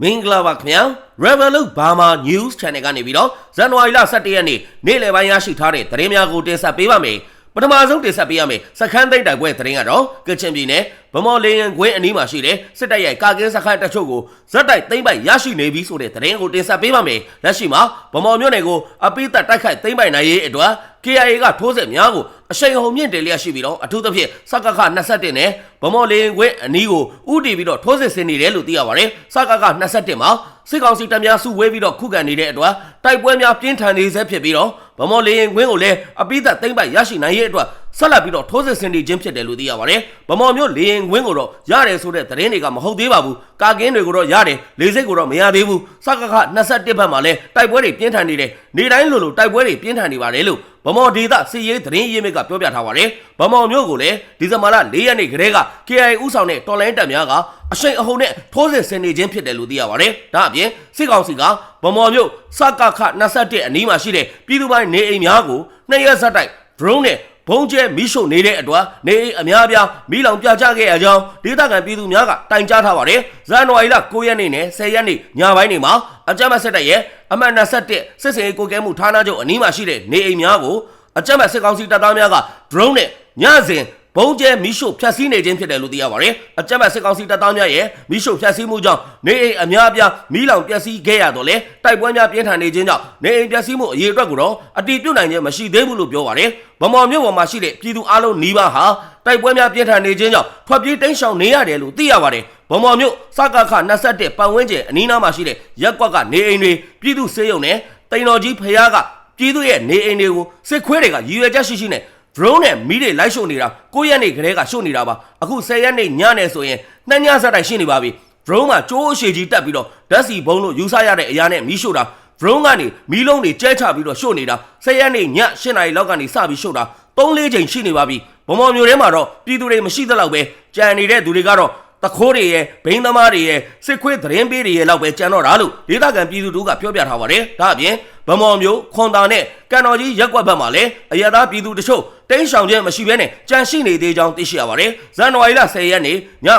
မင်္ဂလာပါခင်ဗျာ Revolut Burma News Channel ကနေပြီးတော့ဇန်နဝါရီလ17ရက်နေ့နေ့လယ်ပိုင်းရရှိထားတဲ့သတင်းများကိုတင်ဆက်ပေးပါမယ်ပထမဆုံးတင်ဆက်ပေးရမယ်စခန်းသိမ်းတိုက်ပွဲသတင်းကတော့ကချင်ပြည်နယ်ဗမော်လေးရန်ကွင်းအနီးမှာရှိတဲ့စစ်တပ်ရဲ့ကာကင်းစခန်းတချို့ကိုဇက်တိုက်သိမ်းပိုက်ရရှိနေပြီဆိုတဲ့သတင်းကိုတင်ဆက်ပေးပါမယ်လက်ရှိမှာဗမော်မြို့နယ်ကိုအပိသက်တိုက်ခိုက်သိမ်းပိုက်နိုင်ရေးအတွက် KIA ကထိုးစစ်များကို အရှိန်ဟုန်မြင့်တယ်လျက်ရှိပြီးတော့အထူးသဖြင့်စကခ21နဲ့ဗမော်လေးခွင့်အနီးကိုဥတီပြီးတော့ထိုးစစ်ဆင်နေတယ်လို့သိရပါတယ်စကခ21မှာစစ်ကောင်စီတပ်များစုဝေးပြီးတော့ခုခံနေတဲ့အတွက်တိုက်ပွဲများပြင်းထန်နေဆဲဖြစ်ပြီးတော့ ဗမော်လေးခွင့်ကိုလည်းအပိသက်သိမ်းပိုက်ရရှိနိုင်ရေးအတွက်ဆက်လက်ပြီးတော့ထိုးစစ်ဆင်နေခြင်းဖြစ်တယ်လို့သိရပါတယ်ဗမော်မျိုးလေရင်ခွင်းကိုတော့ရတယ်ဆိုတဲ့သတင်းတွေကမဟုတ်သေးပါဘူးကာကင်းတွေကိုတော့ရတယ်လေစိတ်ကိုတော့မရသေးဘူးစကခ21ဘက်မှာလည်းတိုက်ပွဲတွေပြင်းထန်နေတယ်နေတိုင်းလိုလိုတိုက်ပွဲတွေပြင်းထန်နေပါတယ်လို့ဗမော်ဒေသစီရေးသတင်းရင်းမြစ်ကပြောပြထားပါတယ်။ဗမော်မျိုးကိုလည်းဒီဇင်ဘာလ၄ရက်နေ့ကတည်းက KIA ဥဆောင်တဲ့တော်လိုင်းတပ်များက အရှိန်အဟုန်နဲ့ထိုးစစ်ဆင်နေခြင်းဖြစ်တယ်လို့သိရပါတယ်။ဒါအပြင်စစ်ကောင်စီကဗမော်မျိုးစကခ21အနီးမှာရှိတဲ့ပြည်သူပိုင်းနေအိမ်များကိုနှစ်ရက်ဆက်တိုက် drone နဲ့ဘုံကျဲမိရှုနေတဲ့အတွက်နေအိမ်အများအပြားမိလောင်ပြကြခဲ့ရကြောင်းဒေသခံပြည်သူများကတိုင်ကြားထားပါတယ်။ဇန်နဝါရီလ9ရက်နေ့နဲ့10ရက်နေ့ညပိုင်းတွေမှာအကြမ်းဖက်စစ်တပ်ရဲ့အမှတ်21စစ်စင်ရေးကိုကဲမှုဌာနချုပ်အနီးမှာရှိတဲ့နေအိမ်များကိုအကြမ်းဖက်စစ်ကောင်စီတပ်သားများက drone နဲ့ညစဉ် ဘုံကျဲမိရှုဖျက်ဆီးနေခြင်းဖြစ်တယ်လို့သိရပါတယ်။အကြမ်းဖက်စစ်ကောင်စီတပ်သားများရဲ့မိရှုဖျက်ဆီးမှုကြောင့်နေအိမ်အများအပြားမိလောင်ပျက်စီးခဲ့ရတော့လေတိုက်ပွဲများပြင်းထန်နေခြင်းကြောင့်နေအိမ်ပျက်စီးမှုအရေးအတွက်ကိုတော့အတိပြုတ်နိုင်ခြင်းမရှိသေးဘူးလို့ပြောပါတယ်။ဗမော်မြို့ပေါ်မှာရှိတဲ့ပြည်သူအလုံးနီးပါးဟာတိုက်ပွဲများပြင်းထန်နေခြင်းကြောင့်ထွက်ပြေးတိမ်းရှောင်နေရတယ်လို့သိရပါတယ်။ဗမော်မြို့စကခ21ပတ်ဝန်းကျင်အနီးနားမှာရှိတဲ့ရက်ကွက်ကနေအိမ်တွေပြည်သူစေယုံနဲ့တိန်တော်ကြီးဖရားကပြည်သူရဲ့နေအိမ်တွေကိုစစ်ခွေးတွေကရည်ရွယ်ချက်ရှိရှိနဲ့ drone နဲ့မီးတွေလိုက်ရှို့နေတာ9ရက်နေ့ကလေးကရှို့နေတာပါအခု10ရက်နေ့ညနေဆိုရင်နှညဆက်တိုက်ရှိနေပါပြီ drone မှာကျိုးအရှိကြီးတက်ပြီးတော့ဓာတ်စီဘုံလို့ယူဆရတဲ့အရာနဲ့မီးရှို့တာ drone ကနေမီးလုံးတွေကျဲချပြီးတော့ရှို့နေတာ10ရက်နေ့ည8နာရီလောက်ကနေစပြီးရှို့တာ3-4ချိန်ရှိနေပါပြီဗမော်မျိုးထဲမှာတော့ပြည်သူတွေမရှိသလောက်ပဲကြံနေတဲ့သူတွေကတော့တခိုးတွေရဲ့ဘိန်းသမားတွေရဲ့စစ်ခွေးသတင်းပေးတွေရဲ့လောက်ပဲကြံတော့တာလို့ဒေသခံပြည်သူတို့ကပြောပြထားပါတယ်ဒါအပြင်ဗမော်မျိုးခွန်တာနဲ့ကန်တော်ကြီးရက်ကွက်ဘက်မှာလည်းအရသာပြည်သူတချို့တင်းရှောင်ခြင်းမရှိဘဲနဲ့ကြံရှိနေသေးကြောင်းသိရှိရပါတယ်ဇန်နဝါရီလ10ရက်နေ့ည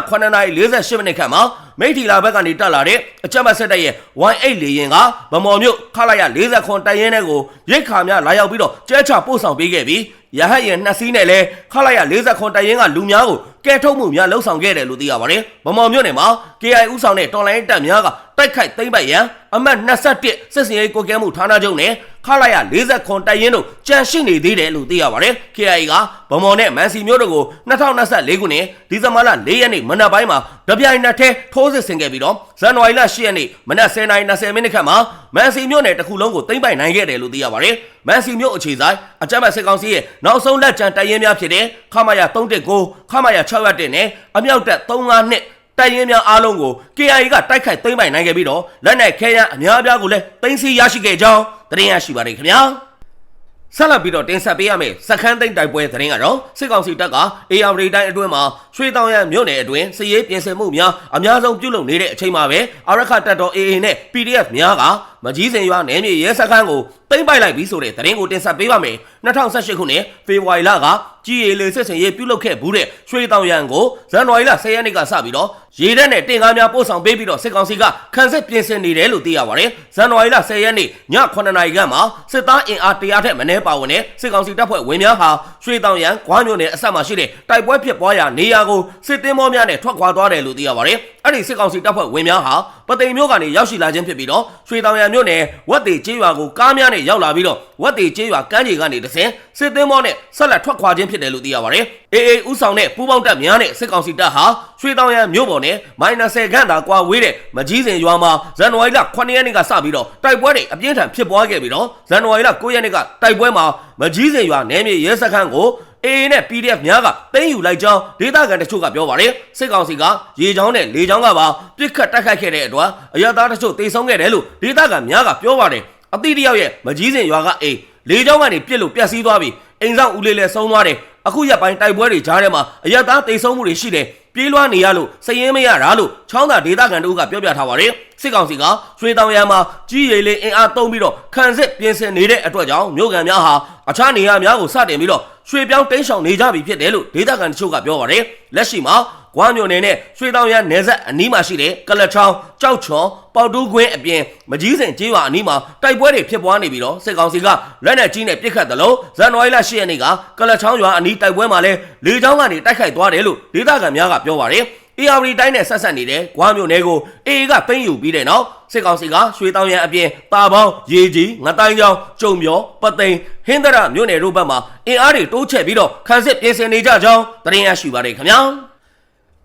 9:48မိနစ်ခန့်မှာမိထီလာဘက်ကနေတက်လာတဲ့အကြမ်းဖက်စစ်တပ်ရဲ့ Y8 လေရင်ကဗမော်မျိုးခလာရ40ခွန်တိုင်ရင်တဲ့ကိုရိတ်ခါများလာရောက်ပြီးတော့ကျဲချပို့ဆောင်ပေးခဲ့ပြီးရဟတ်ရင်နှစ်စီးနဲ့လဲခလာရ40ခွန်တိုင်ရင်ကလူများကိုကဲထုတ်မှုများလှုပ်ဆောင်ခဲ့တယ်လို့သိရပါတယ်ဗမော်မျိုးနယ်မှာ KI ဥဆောင်တဲ့တော်လိုင်းတပ်များကတိုက်ခိုက်သိမ်းပိုက်ရန်အမှတ်21စစ်စင်ရေးကိုကဲမှုဌာနချုပ်နဲ့ ခလာရ40ခွန်တိုင်ရင်တို့ကြန့်ရှိနေသေးတယ်လို့သိရပါတယ်။ KI ကဗမော်နဲ့မန်စီမျိုးတို့ကို2024ခုနှစ်ဒီဇင်ဘာလ4ရက်နေ့မနက်ပိုင်းမှာတပြိုင်နက်တည်းထိုးစစ်ဆင်ခဲ့ပြီးတော့ဇန်နဝါရီလ10ရက်နေ့မနက်10:20မိနစ်ခန့်မှာမန်စီမျိုးနယ်တစ်ခုလုံးကိုသိမ်းပိုက်နိုင်ခဲ့တယ်လို့သိရပါတယ်။မန်စီမျိုးအခြေဆိုင်အကြမ်းဖက်စစ်ကောင်စီရဲ့နောက်ဆုံးလက်ကျန်တိုင်ရင်များဖြစ်တဲ့ခမာယာ319ခမာယာ601နဲ့အမြောက်တပ်352 တိုက်ရင်များအားလုံးကို KIA ကတိုက်ခိုက်သိမ်းပိုက်နိုင်ခဲ့ပြီးတော့လက်နက်ခဲယမ်းအများအပြားကိုလည်းသိမ်းဆည်းရရှိခဲ့ကြောင်းသတင်းရရှိပါတယ်ခင်ဗျာဆက်လက်ပြီးတော့တင်ဆက်ပေးရမယ့်စခန်းသိမ်းတိုက်ပွဲသတင်းကတော့စစ်ကောင်စီတပ်က AR တိုင်းအတွင်းမှာရွှေတောင်ရမြို့နယ်အတွင်းစစ်ရေးပြင်ဆင်မှုများအများဆုံးပြုလုပ်နေတဲ့အချိန်မှာပဲအရခတပ်တော် AA နဲ့ PDF များက မကြီးစင်ရွာနယ်မြေရဲစခန်းကိုသိမ်းပိုက်လိုက်ပြီးဆိုတဲ့သတင်းကိုတင်ဆက်ပေးပါမယ်2018ခုနှစ်ဖေဖော်ဝါရီလကကြီးရီလေစစ်စင်ရေးပြုလုပ်ခဲ့ဘူးတဲ့ရွှေတောင်ရန်ကိုဇန်နဝါရီလ10ရက်နေ့ကစပြီးတော့ရေတပ်နဲ့တင်ကားများပို့ဆောင်ပေးပြီးတော့စစ်ကောင်စီကခန်းစစ်ပြင်ဆင်နေတယ်လို့သိရပါတယ်ဇန်နဝါရီလ10ရက်နေ့ည9နာရီခန့်မှာစစ်သားအင်အား100ထက်မနည်းပါဝင်တဲ့စစ်ကောင်စီတပ်ဖွဲ့ဝင်များဟာ ရွှေတောင်ရန်ကွားမြို့နယ်အဆက်မှာရှိတဲ့တိုက်ပွဲဖြစ်ပွားရာနေရာကိုစစ်သည်မောများနဲ့ထွက်ခွာသွားတယ်လို့သိရပါတယ်အဲ့ဒီစစ်ကောင်စီတပ်ဖွဲ့ဝင်များဟာပသိမ်မြို့ကနေရောက်ရှိလာခြင်းဖြစ်ပြီးတော့ရွှေတောင်ရန်မြို့နယ်ဝက်တေကျေးရွာကိုကားများနဲ့ရောက်လာပြီးတော့ဝက်တေကျေးရွာကမ်းခြေကနေတဆင်စစ်သည်မောနဲ့ဆက်လက်ထွက်ခွာခြင်းဖြစ်တယ်လို့သိရပါတယ် အေအေဥဆောင်တဲ့ပူးပေါင်းတပ်များနဲ့စစ်ကောင်စီတပ်ဟာရွှေတောင်ရန်မြို့ပေါ်နဲ့မိုင်20ခန့်သာကွာဝေးတဲ့မကြီးစင်ရွာမှာဇန်နဝါရီလ9ရက်နေ့ကစပြီးတော့တိုက်ပွဲတွေအပြင်းထန်ဖြစ်ပွားခဲ့ပြီးတော့ဇန်နဝါရီလ9ရက်နေ့ကတိုက်ပွဲမှာမကြီးစင်ရွာနယ်မြေရဲစခန်းကို AA နဲ့ PDF များကတင်းယူလိုက်ကြောင်းဒေသခံတချို့ကပြောပါတယ်စစ်ကောင်စီကရေချောင်းနဲ့လေချောင်းကပါပြစ်ခတ်တိုက်ခိုက်ခဲ့တဲ့အတွက်အရသားတချို့တေဆုံးခဲ့တယ်လို့ဒေသခံများကပြောပါတယ်အတိတယောက်ရဲ့မကြီးစင်ရွာကအိမ်လေချောင်းကနေပြစ်လို့ပြက်စီးသွားပြီအိမ်ဆောင်ဦးလေးလည်းဆုံးသွားတယ် အခုရက်ပိုင်းတိုက်ပွဲတွေကြားထဲမှာအရသားတေဆုံးမှုတွေရှိတယ်ပြေးလွှားနေရလို့စည်ရင်မရတာလို့ချောင်းသာဒေသခံတို့ကပြောပြထားပါတယ် စစ်ကောင်စီကရွှေတောင်ရံမှာကြီးရည်လေးအင်အားသုံးပြီးတော့ခံစစ်ပြင်ဆင်နေတဲ့အတွက်ကြောင့်မြို့ကန်များဟာအခြားနေရာများကိုစတင်ပြီးတော့ရွှေပြောင်းတင်းရှောင်နေကြပြီဖြစ်တယ်လို့ဒေသခံတချို့ကပြောပါတယ်လက်ရှိမှာဂွားမြို့နယ်နဲ့ရွှေတောင်ရနယ်စပ်အနီးမှာရှိတဲ့ကလချောင်းကြောက်ချော်ပေါတူးခွင်းအပြင်မကြီးစင်ကျေးရွာအနီးမှာတိုက်ပွဲတွေဖြစ်ပွားနေပြီးတော့စစ်ကောင်စီကလက်နက်ကြီးနဲ့ပစ်ခတ်တယ်လို့ဇန်နဝါရီလ10ရက်နေ့ကကလချောင်းရွာအနီးတိုက်ပွဲမှာလဲလေကြောင်းကနေတိုက်ခိုက်သွားတယ်လို့ဒေသခံများကပြောပါတယ်။ ARD တိုင်းနဲ့ဆက်ဆက်နေတဲ့ဂွားမြို့နယ်ကို AA ကသိမ်းယူပြီးတဲ့နောက်စစ်ကောင်စီကရွှေတောင်ရန်အပြင်တာပေါင်းရေကြီးငတိုင်းချောင်းကျုံမျောပသိမ်ဟင်းသရမြို့နယ်တို့ဘက်မှာအင်အားတွေတိုးချဲ့ပြီးတော့ခန်းစစ်ပြင်ဆင်နေကြကြောင်းသတင်းရရှိပါတယ်ခင်ဗျာ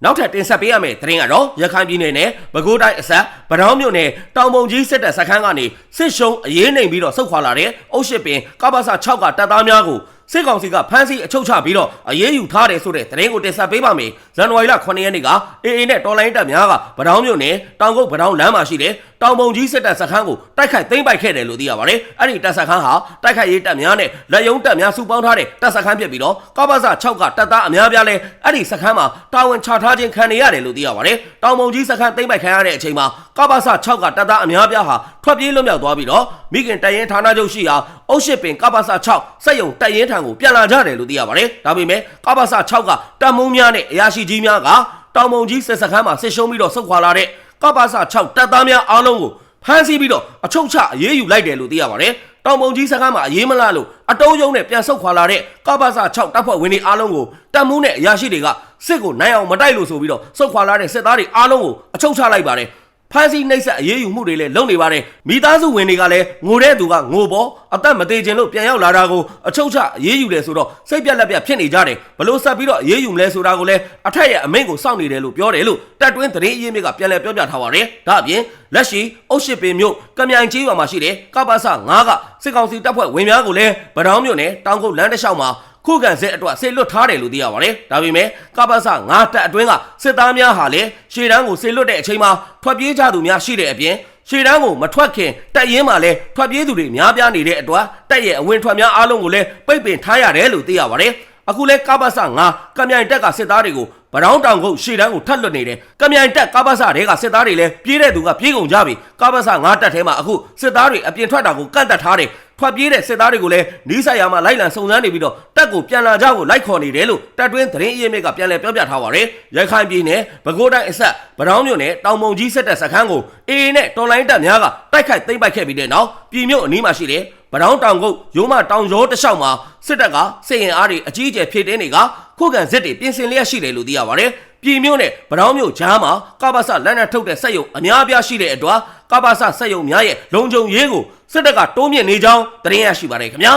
နောက်ထပ်တင်ဆက်ပေးရမယ့်သတင်းကတော့ရခိုင်ပြည်နယ်နဲ့ပဲခူးတိုင်းအစပ်ဗဒေါင်းမြို့နယ်တောင်ပုံကြီးစစ်တပ်စခန်းကနေစစ်ရှုံးအရေးနှိမ်ပြီးတော့ဆုတ်ခွာလာတဲ့အုပ်ရှစ်ပင်ကပ္ပစ6ကတပ်သားများကို စစ်ကောင်စီကဖမ်းဆီးအချုပ်ချပြီးတော့အရေးယူထားတယ်ဆိုတဲ့သတင်းကိုတင်ဆက်ပေးပါမယ်။ဇန်နဝါရီလ9ရက်နေ့ကအေအေနဲ့တော်လိုင်းတပ်များကဗဒေါင်းမြို့နယ်တောင်ကုတ်ဗဒေါင်းလမ်းမှာရှိတဲ့တောင်ပုံကြီးစစ်တပ်စခန်းကိုတိုက်ခိုက်သိမ်းပိုက်ခဲ့တယ်လို့သိရပါတယ်။အဲ့ဒီတပ်စခန်းဟာတိုက်ခိုက်ရေးတပ်များနဲ့လက်ယုံတပ်များစုပေါင်းထားတဲ့တပ်စခန်းဖြစ်ပြီးတော့ကပ္ပစ6ကတပ်သားအများပြားလဲအဲ့ဒီစခန်းမှာတာဝန်ချထားခြင်းခံနေရတယ်လို့သိရပါတယ်။တောင်ပုံကြီးစခန်းသိမ်းပိုက်ခံရတဲ့အချိန်မှာကပ္ပစ6ကတပ်သားအများပြားဟာထွက်ပြေးလွတ်မြောက်သွားပြီးတော့မိခင်တရင်ဌာနချုပ်ရှိရာအုတ်ရှစ်ပင်ကပ္ပစ6စက်ယုံတရင်ထံကိုပြန်လာကြတယ်လို့သိရပါတယ်။ဒါပေမဲ့ကပ္ပစ6ကတပ်မုံများနဲ့အရာရှိကြီးများကတောင်ပုံကြီးစစ်စခန်းမှာဆစ်ရှုံးပြီးတော့ဆုတ်ခွာလာတဲ့ ကပ္ပစ6တပ်သားများအားလုံးကိုဖမ်းဆီးပြီးတော့အချုပ်ချအရေးယူလိုက်တယ်လို့သိရပါတယ်။တောင်ပုံကြီးစခန်းမှာအရေးမလားလို့အတုံးယုံနဲ့ပြန်ဆုတ်ခွာလာတဲ့ကပ္ပစ6တပ်ဖွဲ့ဝင်တွေအားလုံးကိုတပ်မှုနဲ့အရာရှိတွေကစစ်ကိုနိုင်အောင်မတိုက်လို့ဆိုပြီးတော့ဆုတ်ခွာလာတဲ့စစ်သားတွေအားလုံးကိုအချုပ်ချလိုက်ပါတယ်။ ဖမ်းဆီးနှိပ်စက်အရေးယူမှုတွေလည်းလုပ်နေပါတယ်မိသားစုဝင်တွေကလည်းငိုတဲ့သူကငိုပေါ်အသက်မသေးခြင်းလို့ပြန်ရောက်လာတာကိုအချုပ်ချအရေးယူတယ်ဆိုတော့စိတ်ပြက်လက်ပြက်ဖြစ်နေကြတယ်ဘလို့ဆက်ပြီးတော့အရေးယူမလဲဆိုတာကိုလည်းအထက်ရဲ့အမိန့်ကိုစောင့်နေတယ်လို့ပြောတယ်လို့တက်တွင်းသတင်းအရင်းမြစ်ကပြန်လည်ပြောပြထားပါတယ်ဒါအပြင်လက်ရှိအုတ်ရှိပင်မြို့ကမြိုင်ကြီးရွာမှာရှိတဲ့ကပ္ပစ9ကစစ်ကောင်စီတပ်ဖွဲ့ဝင်များကိုလည်းဗဒေါင်းမြို့နယ်တောင်ကုတ်လမ်းတစ်လျှောက်မှာခုခံစစ်အတွက်ဆေလွတ်ထားတယ်လို့သိရပါတယ်။ဒါပေမဲ့ကပ္ပစ9တပ်အတွင်းကစစ်သားများဟာလည်းရှေ့တန်းကိုဆေလွတ်တဲ့အချိန်မှာထွက်ပြေးကြသူများရှိတဲ့အပြင်ရှေ့တန်းကိုမထွက်ခင်တပ်ရင်းမှာလည်းထွက်ပြေးသူတွေများပြားနေတဲ့အတွက်တပ်ရဲ့အဝင်ထွက်များအားလုံးကိုလည်းပိတ်ပင်ထားရတယ်လို့သိရပါတယ်။အခုလဲကပ္ပစ9ကမြိုင်တက်ကစစ်သားတွေကိုဗရောင်းတောင်ကုတ်ရှေ့တန်းကိုထပ်လွတ်နေတယ်။ကမြိုင်တက်ကပ္ပစတွေကစစ်သားတွေလည်းပြေးတဲ့သူကပြေးကုန်ကြပြီ။ကပ္ပစ9တက်ထဲမှာအခုစစ်သားတွေအပြင်ထွက်တာကိုကန့်တက်ထားတယ်။ ထွက်ပြေးတဲ့စစ်သားတွေကိုလည်းနီးဆိုင်ရာမှာလိုက်လံစုံစမ်းနေပြီးတော့တက်ကိုပြန်လာကြဖို့လိုက်ခေါ်နေတယ်လို့တက်တွင်းသတင်းအရင်းမြစ်ကပြန်လည်ပြောပြထားပါတယ်။ရခိုင်ပြည်နယ်ပဲခူးတိုင်းအဆက်ဗရောင်းမြို့နယ်တောင်ပုံကြီးစစ်တပ်စခန်းကိုအေအေနဲ့တော်လိုင်းတပ်များကတိုက်ခိုက်သိမ်းပိုက်ခဲ့ပြီးတဲ့နောက်ပြည်မြို့အနီးမှာရှိတဲ့ဗရောင်းတောင်ကုတ်ရိုးမတောင်ရောတလျှောက်မှာစစ်တပ်ကစစ်ရင်အားတွေအကြီးအကျယ်ဖြည့်တင်းနေကခုခံစစ်တွေပြင်ဆင်လျက်ရှိတယ်လို့သိရပါတယ်။ပြည်မြို့နဲ့ဗရောင်းမြို့ကြားမှာကပ္ပစလက်နက်ထုတ်တဲ့စက်ရုံအများအပြားရှိတဲ့အတွက်ကပ္ပစစက်ရုံများရဲ့လုံခြုံရေးကို စစ်တပ်ကတိုးမြင့်နေကြောင်းသတင်းရရှိပါတယ်ခင်ဗျာ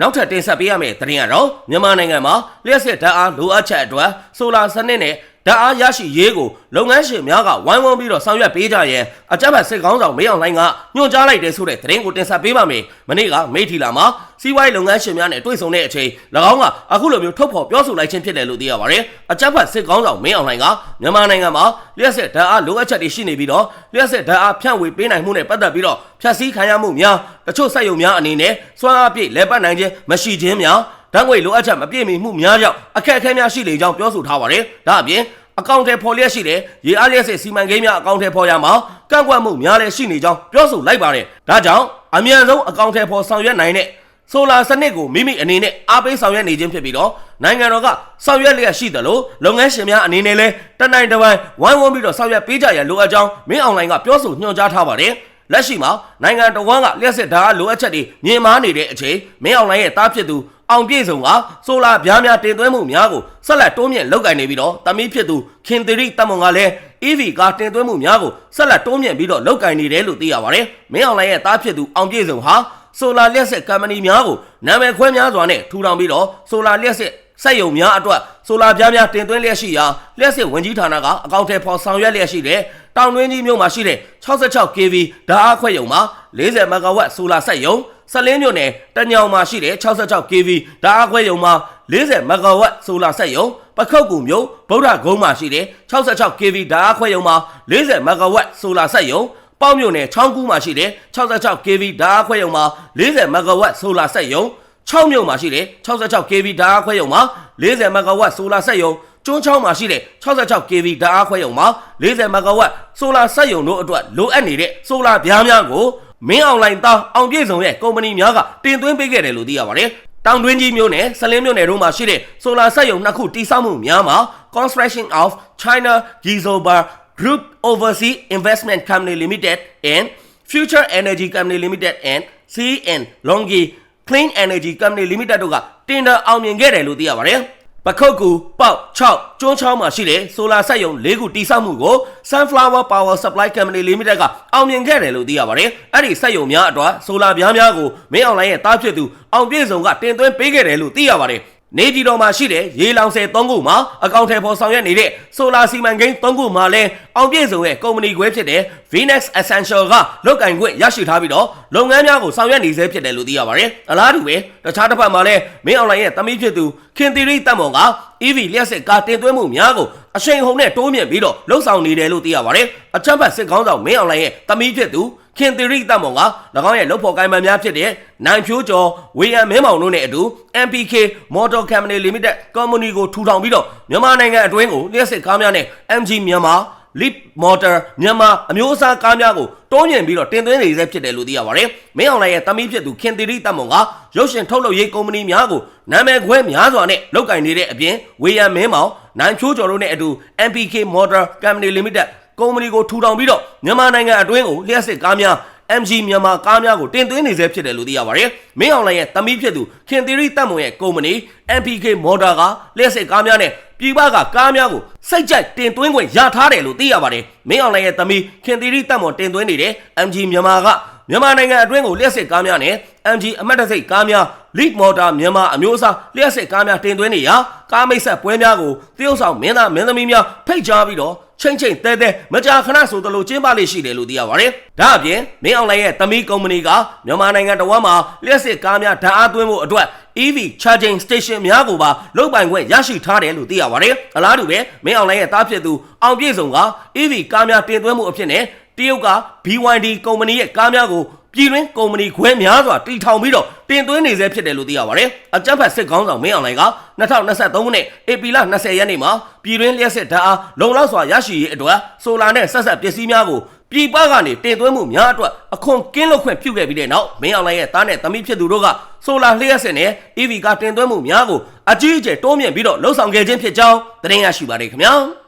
နောက်ထပ်တင်ဆက်ပေးရမယ့်သတင်းကတော့မြန်မာနိုင်ငံမှာလျှက်စစ်ဓာတ်အားလိုအပ်ချက်အတွက်ဆိုလာစနစ်နဲ့ ဓာတ်အားရရှိရေးကိုလုပ်ငန်းရှင်များကဝိုင်းဝန်းပြီးတော့ဆောင်ရွက်ပေးကြရန်အကြမ်းဖက်စစ်ကောင်းဆောင်မေအောင်လိုင်းကညွှန်ကြားလိုက်တဲ့ဆိုတဲ့သတင်းကိုတင်ဆက်ပေးပါမယ်။မနေ့ကမိထီလာမှာစီးပွားရေးလုပ်ငန်းရှင်များနဲ့တွေ့ဆုံတဲ့အချိန်၎င်းကအခုလိုမျိုးထုတ်ဖော်ပြောဆိုလိုက်ခြင်းဖြစ်တယ်လို့သိရပါတယ်။အကြမ်းဖက်စစ်ကောင်းဆောင်မင်းအောင်လှိုင်ကမြန်မာနိုင်ငံမှာလျှက်စစ်ဓာတ်အားလိုအပ်ချက်တွေရှိနေပြီးတော့လျှက်စစ်ဓာတ်အားဖြန့်ဝေပေးနိုင်မှုနဲ့ပတ်သက်ပြီးတော့ဖြတ်စည်းခံရမှုများတချို့စက်ရုံများအနေနဲ့စွမ်းအားပြည့်လဲပတ်နိုင်ခြင်းမရှိခြင်းများဓာတ်ငွေလိုအပ်ချက်မပြည့်မီမှုများကြောင့်အခက်အခဲများရှိနေကြောင်းပြောဆိုထားပါတယ်။ဒါအပြင် အကောင့်ထဲပေါ်လျက်ရှိတဲ့ရေအားလျက်စစ်စီမံကိန်းများအကောင့်ထဲပေါ်ရမှာကန့်ကွက်မှုများလည်းရှိနေကြောင်းပြောဆိုလိုက်ပါတယ်။ဒါကြောင့်အမြန်ဆုံးအကောင့်ထဲပေါ်ဆောင်ရွက်နိုင်တဲ့ဆိုလာစနစ်ကိုမိမိအနေနဲ့အားပေးဆောင်ရွက်နေခြင်းဖြစ်ပြီးတော့နိုင်ငံတော်ကဆောင်ရွက်လျက်ရှိသလိုလုပ်ငန်းရှင်များအနေနဲ့လည်းတနိုင်တပိုင်းဝိုင်းဝန်းပြီးတော့ဆောင်ရွက်ပေးကြရလိုအပ်ကြောင်းမင်းအွန်လိုင်းကပြောဆိုညွှန်ကြားထားပါတယ်လက်ရှိမှာနိုင်ငံတော်ကလျှက်စစ်ဓာတ်လိုအပ်ချက်တွေမြင်မာနေတဲ့အချိန်မင်းအွန်လိုင်းရဲ့တားဖြစ်သူ အောင်ပြည့်စုံကဆိုလာပြားများတင်သွင်းမှုများကိုဆက်လက်တိုးမြင့်လုပ်ကိုင်နေပြီးတော့တမီးဖြစ်သူခင်သီရိတမွန်ကလည်း EV ကားတင်သွင်းမှုများကိုဆက်လက်တိုးမြင့်ပြီးတော့လုပ်ကိုင်နေတယ်လို့သိရပါတယ်မင်းအွန်လိုင်းရဲ့တားဖြစ်သူအောင်ပြည့်စုံဟာဆိုလာလျှက်စစ်ကုမ္ပဏီများကိုနာမည်ခွဲများစွာနဲ့ထူထောင်ပြီးတော့ဆိုလာလျှက်စစ်စက်ယုံများအတွက်ဆိုလာပြားများတင်သွင်းလျက်ရှိရာလျှက်စစ်ဝင်ကြီးဌာနကအကောင့်ထဲပေါ်ဆောင်ရွက်လျက်ရှိတဲ့တောင်တွင်းကြီးမြို့မှာရှိတဲ့ 66kV ဓာတ်အားခွဲယုံမှာ40မဂါဝတ်ဆိုလာစက်ယုံ ဆလင်းမြို့နယ်တညောင်မှာရှိတဲ့ 66kV ဓာတ်အားခွဲယုံမှာ40မဂါဝတ်ဆိုလာစက်ယုံပခုတ်ကူမြို့ဗုဒ္ဓဂုံးမှာရှိတဲ့ 66kV ဓာတ်အားခွဲယုံမှာ40မဂါဝတ်ဆိုလာစက်ယုံပေါင်းမြို့နယ်ချောင်းကူးမှာရှိတဲ့ 66kV ဓာတ်အားခွဲယုံမှာ40မဂါဝတ်ဆိုလာစက်ယုံ6မြို့မှာရှိတဲ့ 66kV ဓာတ်အားခွဲယုံမှာ40မဂါဝတ်ဆိုလာစက်ယုံကျွန်းချောင်းမှာရှိတဲ့ 66kV ဓာတ်အားခွဲယုံမှာ40မဂါဝတ်ဆိုလာစက်ယုံတို့အတွက်လိုအပ်နေတဲ့ဆိုလာပြားများကို မင်းအွန်လိုင်းသားအောင်ပြည့်စုံရဲ့ကုမ္ပဏီများကတင်သွင်းပေးခဲ့တယ်လို့သိရပါတယ်။တောင်တွင်းကြီးမြို့နယ်ဆလင်းမြို့နယ်တို့မှာရှိတဲ့ဆိုလာစက်ရုံနှစ်ခုတိစောက်မှုများမှာ Construction of China Gizobar Group Overseas Investment Company Limited and Future Energy Company Limited and CN Longi Clean Energy Company Limited တို့ကတင်ဒါအောင်မြင်ခဲ့တယ်လို့သိရပါတယ်။ ပခုတ်ကူပေါက်6ကျွန်းချောင်းမှာရှိတဲ့ဆိုလာစက်ရုံ၄ခုတိစောက်မှုကို Sunflower Power Supply Company Limited ကအောင်မြင်ခဲ့တယ်လို့သိရပါတယ်။အဲ့ဒီစက်ရုံများအတွက်ဆိုလာပြားများကိုမင်းအွန်လိုင်းရဲ့တားဖြစ်သူအောင်ပြည့်စုံကတင်သွင်းပေးခဲ့တယ်လို့သိရပါတယ်။ နေပြည်တော်မှာရှိတဲ့ရေလောင်ဆယ်၃ခုမှာအကောင့်ထဲပေါ်ဆောင်ရွက်နေတဲ့ဆိုလာစီမံကိန်း၃ခုမှာလည်းအောင်ပြည့်စုံရဲ့ကုမ္ပဏီခွဲဖြစ်တဲ့ Venus Essential ကလုတ်ကင်ခွင့်ရရှိထားပြီးတော့လုပ်ငန်းများကိုဆောင်ရွက်နေဆဲဖြစ်တယ်လို့သိရပါတယ်။အလားတူပဲတခြားတစ်ဖက်မှာလည်းမင်းအွန်လိုင်းရဲ့တမိဖြစ်သူခင်သီရိတပ်မွန်က EV လျှက်စစ်ကားတင်သွင်းမှုများကိုအရှိန်ဟုန်နဲ့တိုးမြင့်ပြီးတော့လှုပ်ဆောင်နေတယ်လို့သိရပါတယ်။အချက်ဖတ်စစ်ကောင်းဆောင်မင်းအွန်လိုင်းရဲ့တမိဖြစ်သူ ခင်သီရိတပ်မွန်က၎င်းရဲ့လုပ်ဖော်ကိုင်မှန်များဖြစ်တဲ့နိုင်ဖြိုးကျော်ဝေယံမင်းမောင်တို့နဲ့အတူ MPK Motor Company Limited Company ကိုထူထောင်ပြီးတော့မြန်မာနိုင်ငံအတွင်းကိုလျှက်စစ်ကားများနဲ့ MG မြန်မာ Leap Motor မြန်မာအမျိုးအစားကားများကိုတိုးညင်ပြီးတော့တင်သွင်းနေစေဖြစ်တယ်လို့သိရပါတယ်။မင်းအောင်လိုင်ရဲ့တမီးဖြစ်သူခင်သီရိတပ်မွန်ကရုပ်ရှင်ထုတ်လုပ်ရေးကုမ္ပဏီများကိုနာမည်ခွဲများစွာနဲ့လုပ်ကင်နေတဲ့အပြင်ဝေယံမင်းမောင်နိုင်ချိုးကျော်တို့နဲ့အတူ MPK Motor Company Limited ကုမ္ပဏီကိုထူထောင်ပြီးတော့မြန်မာနိုင်ငံအတွင်းကိုလျှက်စစ်ကားများ MG မြန်မာကားများကိုတင်သွင်းနေစေဖြစ်တယ်လို့သိရပါတယ်။မင်းအောင်လိုင်ရဲ့တမီးဖြစ်သူခင်သီရိတပ်မွန်ရဲ့ကုမ္ပဏီ MPK Motor ကလျှက်စစ်ကားများနဲ့ပြည်ပကကားများကိုစိတ်ကြိုက်တင်သွင်းခွင့်ရထားတယ်လို့သိရပါတယ်။မင်းအောင်လိုင်ရဲ့တမီးခင်သီရိတပ်မွန်တင်သွင်းနေတဲ့ MG မြန်မာက မြန်မာနိုင်ငံအတွင်းကိုလျှက်စစ်ကားများနဲ့ MG အမတ်တစိတ်ကားများ Lead Motor မြန်မာအမျိုးအစားလျှက်စစ်ကားများတင်သွင်းနေရာကားမိတ်ဆက်ပွဲများကိုတရုတ်ဆောင်မင်းသားမင်းသမီးများဖိတ်ကြားပြီးတော့ချိန်ချိန်တဲတဲမကြာခဏဆိုသလိုကျင်းပလေးရှိတယ်လို့သိရပါတယ်။ဒါအပြင်မင်းအောင်လိုင်ရဲ့တမီးကုမ္ပဏီကမြန်မာနိုင်ငံတော်ဝန်မှာလျှက်စစ်ကားများဓာတ်အားသွင်းဖို့အတွက် EV charging station များကိုပါလုတ်ပိုင်ခွင့်ရရှိထားတယ်လို့သိရပါတယ်။အလားတူပဲမင်းအောင်လိုင်ရဲ့တားဖြစ်သူအောင်ပြည့်စုံက EV ကားများတင်သွင်းမှုအဖြစ်နဲ့ တရုတ်က BYD ကုမ္ပဏီရဲ့ကားများကိုပြည်တွင်းကုမ္ပဏီခွဲများစွာတီထောင်ပြီးတော့တင်သွင်းနေစေဖြစ်တယ်လို့သိရပါတယ်။အကြမ်းဖက်စစ်ကောင်းဆောင်မင်းအောင်လှိုင်က2023ခုနှစ်ဧပြီလ20ရက်နေ့မှာပြည်တွင်းလျှက်စစ်ဓာတ်အားလုံလောက်စွာရရှိရေးအတွက်ဆိုလာနဲ့ဆက်ဆက်ပစ္စည်းများကိုပြည်ပကနေတင်သွင်းမှုများအတွက်အခွန်ကင်းလွတ်ခွင့်ပြုခဲ့ပြီးတဲ့နောက်မင်းအောင်လှိုင်ရဲ့တားနဲ့သမီးဖြစ်သူတို့ကဆိုလာလျှက်စစ်နဲ့ EV ကတင်သွင်းမှုများကိုအကြီးအကျယ်တိုးမြင့်ပြီးတော့လှုံ့ဆော်ခဲ့ခြင်းဖြစ်ကြောင်းသတင်းရရှိပါတယ်ခင်ဗျာ။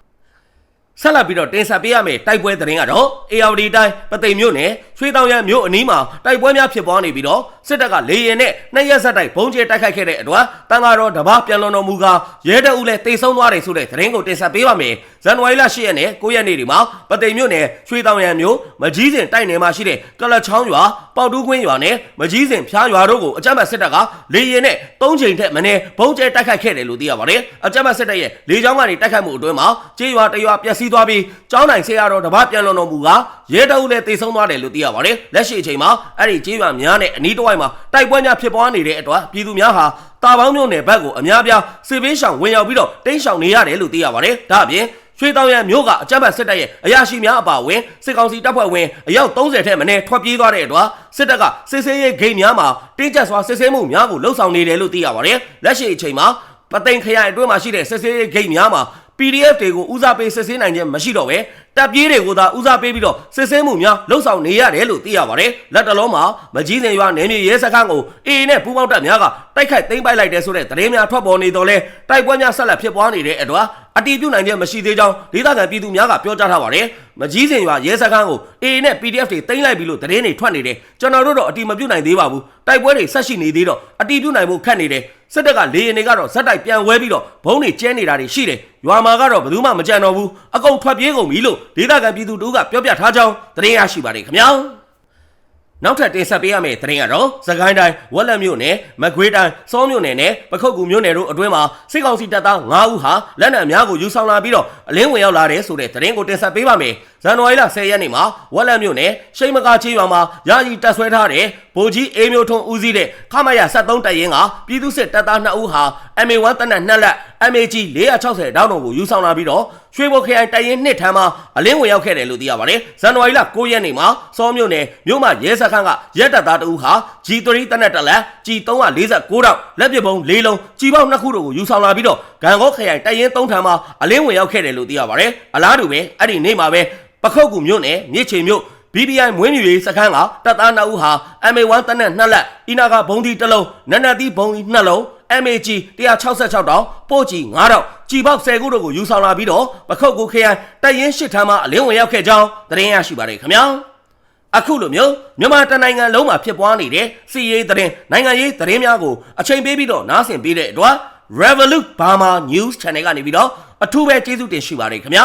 ဆက်လက်ပြီးတော့တင်ဆက်ပေးရမယ့်တိုက်ပွဲသတင်းကတော့ ARD တိုင်းပသိမ်မြို့နယ် ရွှေတောင်ရံမြို့အနီးမှာတိုက်ပွဲများဖြစ်ပွားနေပြီးတော့စစ်တပ်ကလေရင်နဲ့နှစ်ရက်ဆက်တိုက်ဘုံကျဲတိုက်ခိုက်ခဲ့တဲ့အတွက်တန်ဃာတော်တပားပြန်လွန်တော်မူကာရဲတပ်ဦးလည်းတိတ်ဆုံးသွားတယ်ဆိုတဲ့သတင်းကိုတင်ဆက်ပေးပါမယ်။ဇန်နဝါရီလ10ရက်နဲ့9ရက်နေ့ဒီမှာပသိမ်မြို့နယ်ရွှေတောင်ရံမြို့မကြီးစင်တိုက်နယ်မှာရှိတဲ့ကလချောင်းရွာပေါတူးကွင်းရွာနဲ့မကြီးစင်ဖျားရွာတို့ကိုအကြမ်းဖက်စစ်တပ်ကလေရင်နဲ့၃ချိန်ထက်မနည်းဘုံကျဲတိုက်ခိုက်ခဲ့တယ်လို့သိရပါတယ်။အကြမ်းဖက်စစ်တပ်ရဲ့လေကြောင်းကနေတိုက်ခိုက်မှုအတွင်းမှာကျေးရွာတရွာပျက်စီးသွားပြီးကျောင်းနိုင်ဆရာတော်တပားပြန်လွန်တော်မူက ရဲတအုပ်လည်းတိတ်ဆုံးသွားတယ်လို့သိရပါတယ်လက်ရှိအချိန်မှာအဲ့ဒီကျေးရွာများနဲ့အနီးတစ်ဝိုက်မှာတိုက်ပွဲများဖြစ်ပွားနေတဲ့အတွက်ပြည်သူများဟာတာပေါင်းမြို့နယ်ဘက်ကိုအများပြားစစ်ပေးရှောင်ဝင်ရောက်ပြီးတော့တိမ်းရှောင်နေရတယ်လို့သိရပါတယ်ဒါအပြင်ရွှေတောင်ရံမြို့ကအကြမ်းဖက်စစ်တပ်ရဲ့အရာရှိများအပါအဝင်စစ်ကောင်စီတပ်ဖွဲ့ဝင်အယောက်30ထက်မနည်းထွက်ပြေးသွားတဲ့အတွက်စစ်တပ်ကစစ်ဆေးရေးဂိတ်များမှာတင်းကျပ်စွာစစ်ဆေးမှုများကိုလှုံ့ဆော်နေတယ်လို့သိရပါတယ်လက်ရှိအချိန်မှာပသိမ်ခရိုင်အတွင်းမှာရှိတဲ့စစ်ဆေးရေးဂိတ်များမှာ PDF တွေကိုဦးစားပေးစစ်ဆေးနိုင်ခြင်းမရှိတော့ပဲတပ်ပြေးတွေကိုသာဦးစားပေးပြီးတော့စစ်ဆေးမှုများလှုပ်ဆောင်နေရတယ်လို့သိရပါတယ်လက်တလုံးမှာမကြီးစင်ရွာနယ်မြေရဲစခန်းကိုအေအေနဲ့ပူးပေါင်းတပ်များကတိုက်ခိုက်သိမ်းပိုက်လိုက်တဲ့ဆိုတဲ့သတင်းများထွက်ပေါ်နေတော့လဲတိုက်ပွဲများဆက်လက်ဖြစ်ပွားနေတဲ့အတွက် အတီးပြုတ်နိုင်ခြင်းမရှိသေးကြောင်းဒေသခံပြည်သူများကပြောကြားထားပါတယ်မကြီးစင်ရွာရဲစခန်းကိုအေအေနဲ့ PDF တွေသိမ်းလိုက်ပြီလို့သတင်းတွေထွက်နေတယ်ကျွန်တော်တို့တော့အတီးမပြုတ်နိုင်သေးပါဘူးတိုက်ပွဲတွေဆက်ရှိနေသေးတော့အတီးပြုတ်နိုင်ဖို့ခက်နေတယ်စစ်တပ်ကလေရင်တွေကတော့ဇက်တိုက်ပြန်ဝဲပြီးတော့ဘုံတွေကျဲနေတာတွေရှိတယ်ရွာမှာကတော့ဘယ်သူမှမကြံတော့ဘူးအကုန်ထွက်ပြေးကုန်ပြီလို့ဒေသခံပြည်သူတို့ကပြောပြထားကြောင်းသတင်းရရှိပါတယ်ခင်ဗျာ နောက်ထပ်တင်ဆက်ပေးရမယ့်သတင်းကတော့သခိုင်းတိုင်းဝက်လက်မြို့နယ်မကွေးတိုင်းစောမြို့နယ်နဲ့ပခုတ်ကူမြို့နယ်တို့အတွင်းမှာစစ်ကောင်စီတပ်သား9ဦးဟာလက်နက်များကိုယူဆောင်လာပြီးတော့အလင်းဝင်ရောက်လာတဲ့ဆိုတဲ့သတင်းကိုတင်ဆက်ပေးပါမယ် ဇန်နဝါရီလ10ရက်နေ့မှာဝက်လက်မြို့နယ်ရှိမကာချေးရွာမှာယာယီတပ်ဆွဲထားတဲ့ဗိုလ်ကြီးအေးမျိုးထွန်းဦးစီးတဲ့ခမရ73တပ်ရင်းကပြည်သူစစ်တပ်သား2ဦးဟာ MA1 တပ်နက်2လက် MAG 460တောင်းတော်ကိုယူဆောင်လာပြီးတော့ရွှေဘိုခရိုင်တပ်ရင်းနှစ်ထမ်းမှာအလင်းဝင်ရောက်ခဲ့တယ်လို့သိရပါတယ်ဇန်နဝါရီလ9ရက်နေ့မှာစောမြို့နယ်မြို့မှာရဲစခန်းကရဲတပ်သား2ဦးဟာ G3 တပ်နက်တစ်လက် G349 တောင်းလက်ပစ်ပုံ၄လုံးကြီးပေါင်း2ခုတို့ကိုယူဆောင်လာပြီးတော့ဂန်ကောခရိုင်တပ်ရင်း3ထမ်းမှာအလင်းဝင်ရောက်ခဲ့တယ်လို့သိရပါတယ်အလားတူပဲအဲ့ဒီနေ့မှာပဲ ပခုတ်ကူမြို့နယ်မြစ်ချေမြို့ BBI မွေးမြူရေးစခန်းကတပ်သား2ဦးဟာ MA1 တနက်2လက်အီနာကဘုံဒီတစ်လုံးနက်နက်သီးဘုံဒီ2လုံး MAG 166တောင်ပို့ကြီး9တောင်ကြည်ပေါက်10ခုတို့ကိုယူဆောင်လာပြီးတော့ပခုတ်ကူခရိုင်တပ်ရင်း8ထမ်းမှအလင်းဝင်ရောက်ခဲ့ကြောင်းသတင်းရရှိပါတယ်ခင်ဗျာအခုလိုမျိုးမြန်မာတနိုင်ငံလုံးမှာဖြစ်ပွားနေတဲ့စီရေးသတင်းနိုင်ငံရေးသတင်းများကိုအချိန်ပေးပြီးတော့နားဆင်ပေးတဲ့အတွက် Revolut Burma News Channel ကနေပြီးတော့အထူးပဲကျေးဇူးတင်ရှိပါတယ်ခင်ဗျာ